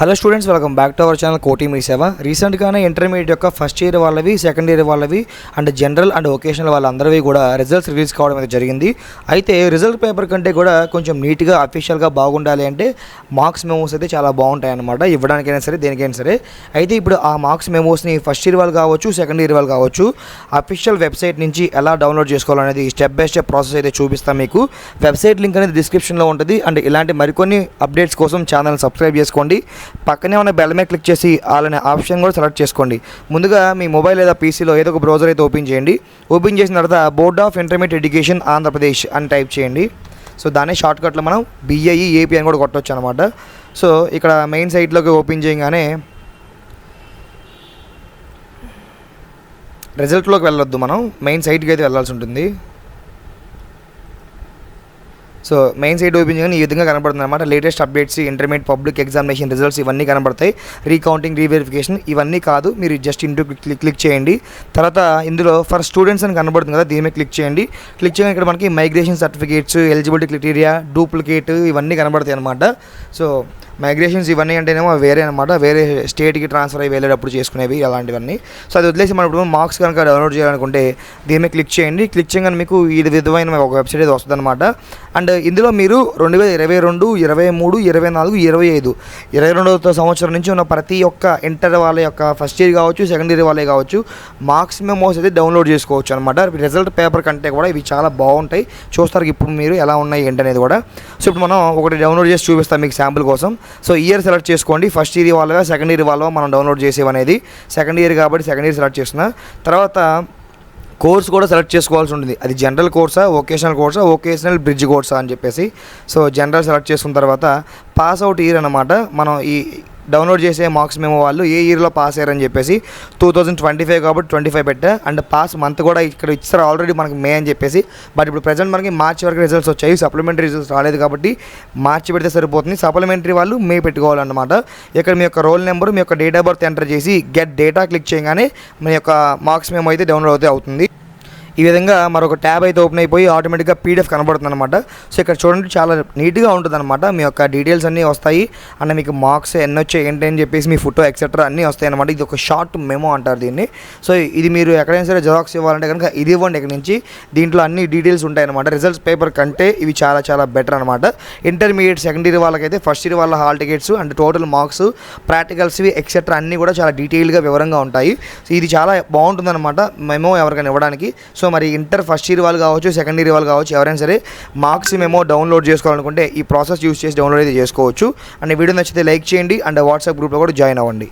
Hello students welcome back to our channel Koti Mee Seva రీసెంట్గానే intermediate యొక్క first year వాళ్ళవి second year వాళ్ళవి and general and vocational వాళ్ళందరివి కూడా results release కావడం అయితే జరిగింది. అయితే రిజల్ట్ పేపర్ కంటే కూడా కొంచెం నీట్గా అఫీషియల్గా బాగుండాలి అంటే మార్క్స్ మెమోస్ అయితే చాలా బాగుంటాయి అనమాట ఇవ్వడానికైనా సరే దేనికైనా సరే. అయితే ఇప్పుడు ఆ మార్క్స్ మెమోస్ని ఫస్ట్ ఇయర్ వాళ్ళు కావచ్చు సెకండ్ ఇయర్ వాళ్ళు కావచ్చు అఫీషియల్ వెబ్సైట్ నుంచి ఎలా డౌన్లోడ్ చేసుకోవాలనేది స్టెప్ బై స్టెప్ ప్రాసెస్ అయితే చూపిస్తాం మీకు. వెబ్సైట్ లింక్ అనేది డిస్క్రిప్షన్లో ఉంటుంది. అండ్ ఇలాంటి మరికొన్ని అప్డేట్స్ కోసం ఛానల్ సబ్స్క్రైబ్ చేసుకోండి. పక్కనే ఉన్న బెల్ మీద క్లిక్ చేసి ఆల్ అనే ఆప్షన్ కూడా సెలెక్ట్ చేసుకోండి. ముందుగా మీ మొబైల్ లేదా పీసీలో ఏదో ఒక బ్రౌజర్ అయితే ఓపెన్ చేయండి. ఓపెన్ చేసిన తర్వాత board of intermediate education Andhra Pradesh అని టైప్ చేయండి. సో దాన్ని షార్ట్కట్లో మనం బిఐఈ ఏపీ అని కూడా కొట్టవచ్చు అనమాట సో ఇక్కడ మెయిన్ సైట్లోకి ఓపెన్ చేయగానే రిజల్ట్లోకి వెళ్ళొద్దు మనం. మెయిన్ సైట్కి అయితే వెళ్ళాల్సి ఉంటుంది. సో మెయిన్ సైట్ ఓపెన్ చేయగానే ఈ విధంగా కనబడుతుంది అనమాట latest updates intermediate public examination results ఇవన్నీ కనబడతాయి. రీకౌంటింగ్ రీవెరిఫికేషన్ ఇవన్నీ కాదు. మీరు జస్ట్ ఇంటూ క్లిక్ క్లిక్ చేయండి. తర్వాత ఇందులో ఫర్ స్టూడెంట్స్ అని కనబడుతుంది కదా దీని మీద క్లిక్ చేయండి. క్లిక్ చేయగానే ఇక్కడ మనకి migration certificates eligibility criteria duplicate ఇవన్నీ కనబడతాయి అనమాట సో మైగ్రేషన్స్ ఇవన్నీ అంటేనేమో వేరే అనమాట వేరే స్టేట్కి ట్రాన్స్ఫర్ అయ్యి వెళ్ళేటప్పుడు చేసుకునేవి అలాంటివన్నీ. సో అది వదిలేసి మనం ఇప్పుడు మార్క్స్ కనుక డౌన్లోడ్ చేయాలనుకుంటే దీని మీద క్లిక్ చేయండి. క్లిక్ చేయగానే మీకు ఈ విధమైన ఒక వెబ్సైట్ అయితే వస్తుంది అనమాట అండ్ ఇందులో మీరు రెండు వేల ఇరవై రెండు ఇరవై మూడు ఇరవై నాలుగు ఇరవై ఐదు. ఇరవై రెండవ సంవత్సరం నుంచి ఉన్న ప్రతి ఒక్క ఇంటర్ వాళ్ళ యొక్క ఫస్ట్ ఇయర్ కావచ్చు సెకండ్ ఇయర్ వాళ్ళే కావచ్చు మార్క్స్ మెమోస్ అయితే డౌన్లోడ్ చేసుకోవచ్చు అనమాట రిజల్ట్ పేపర్ కంటే కూడా ఇవి చాలా బాగుంటాయి. చూస్తారు ఇప్పుడు మీరు ఎలా ఉన్నాయి ఏంటనేది కూడా. సో ఇప్పుడు మనం ఒకటి డౌన్లోడ్ చేసి చూపిస్తాం మీకు శాంపుల్ కోసం. సో ఇయర్ సెలెక్ట్ చేసుకోండి. ఫస్ట్ ఇయర్ వాళ్ళగా సెకండ్ ఇయర్ వాళ్ళ మనం డౌన్లోడ్ చేసేవనేది. సెకండ్ ఇయర్ కాబట్టి సెకండ్ ఇయర్ సెలెక్ట్ చేసిన తర్వాత కోర్స్ కూడా సెలెక్ట్ చేసుకోవాల్సి ఉంటుంది. అది జనరల్ కోర్సా వొకేషనల్ కోర్సా వొకేషనల్ బ్రిడ్జ్ కోర్సా అని చెప్పేసి. సో జనరల్ సెలెక్ట్ చేసుకున్న తర్వాత పాస్ అవుట్ ఇయర్ అనమాట మనం ఈ డౌన్లోడ్ చేసే మార్క్స్ మేము వాళ్ళు ఏ ఇయర్లో పాస్ అయ్యారని చెప్పేసి టూ థౌజండ్ ట్వంటీ ఫైవ్ కాబట్టి ట్వంటీ ఫైవ్ పెట్టా. అండ్ పాస్ మంత్ కూడా ఇక్కడ ఇచ్చారు ఆల్రెడీ మనకి మే అని చెప్పేసి. బట్ ఇప్పుడు ప్రజెంట్ మనకి మార్చి వరకు రిజల్ట్స్ వచ్చాయి. సప్లిమెంటరీ రిజల్ట్స్ రాలేదు కాబట్టి మార్చి పెడితే సరిపోతుంది. సప్లిమెంటరీ వాళ్ళు మే పెట్టుకోవాలన్నమాట. ఇక్కడ మీ యొక్క రోల్ నెంబర్ మీ యొక్క డేట్ ఆఫ్ బర్త్ ఎంటర్ చేసి గెట్ డేటా క్లిక్ చేయగానే మీ యొక్క మార్క్స్ మేము అయితే డౌన్లోడ్ అయితే అవుతుంది. ఈ విధంగా మరొక ట్యాబ్ అయితే ఓపెన్ అయిపోయి ఆటోమేటిక్గా పీడిఎఫ్ కనబడుతుంది అనమాట సో ఇక్కడ చూడండి చాలా నీట్గా ఉంటుంది అనమాట మీ యొక్క డీటెయిల్స్ అన్నీ వస్తాయి. అండ్ మీకు మార్క్స్ ఎన్ని వచ్చాయి ఏంటి అని చెప్పేసి మీ ఫోటో ఎక్సెట్రా అన్నీ వస్తాయి అనమాట ఇది ఒక షార్ట్ మెమో అంటారు దీన్ని. సో ఇది మీరు ఎక్కడైనా సరే జెరాక్స్ ఇవ్వాలంటే కనుక ఇది ఇవ్వండి ఇక్కడ నుంచి. దీంట్లో అన్ని డీటెయిల్స్ ఉంటాయి అనమాట రిజల్ట్స్ పేపర్ కంటే ఇవి చాలా చాలా బెటర్ అనమాట ఇంటర్మీడియట్ సెకండ్ ఇయర్ వాళ్ళకైతే ఫస్ట్ ఇయర్ వాళ్ళ hall tickets and total marks ప్రాక్టికల్స్వి etcetera అన్నీ కూడా చాలా డీటెయిల్గా వివరంగా ఉంటాయి. సో ఇది చాలా బాగుంటుంది అనమాట మెమో ఎవరికైనా ఇవ్వడానికి. సో మరి ఇంటర్ ఫస్ట్ ఇయర్ వాళ్ళు కావచ్చు సెకండ్ ఇయర్ వాళ్ళు కావచ్చు ఎవరైనా సరే మార్క్స్ మేము డౌన్లోడ్ చేసుకోవాలనుకుంటే ఈ ప్రాసెస్ యూస్ చేసి డౌన్లోడ్ అయితే చేసుకోవచ్చు. అండ్ వీడియో నచ్చితే లైక్ చేయండి అండ్ వాట్సాప్ గ్రూప్లో కూడా జాయిన్ అవ్వండి.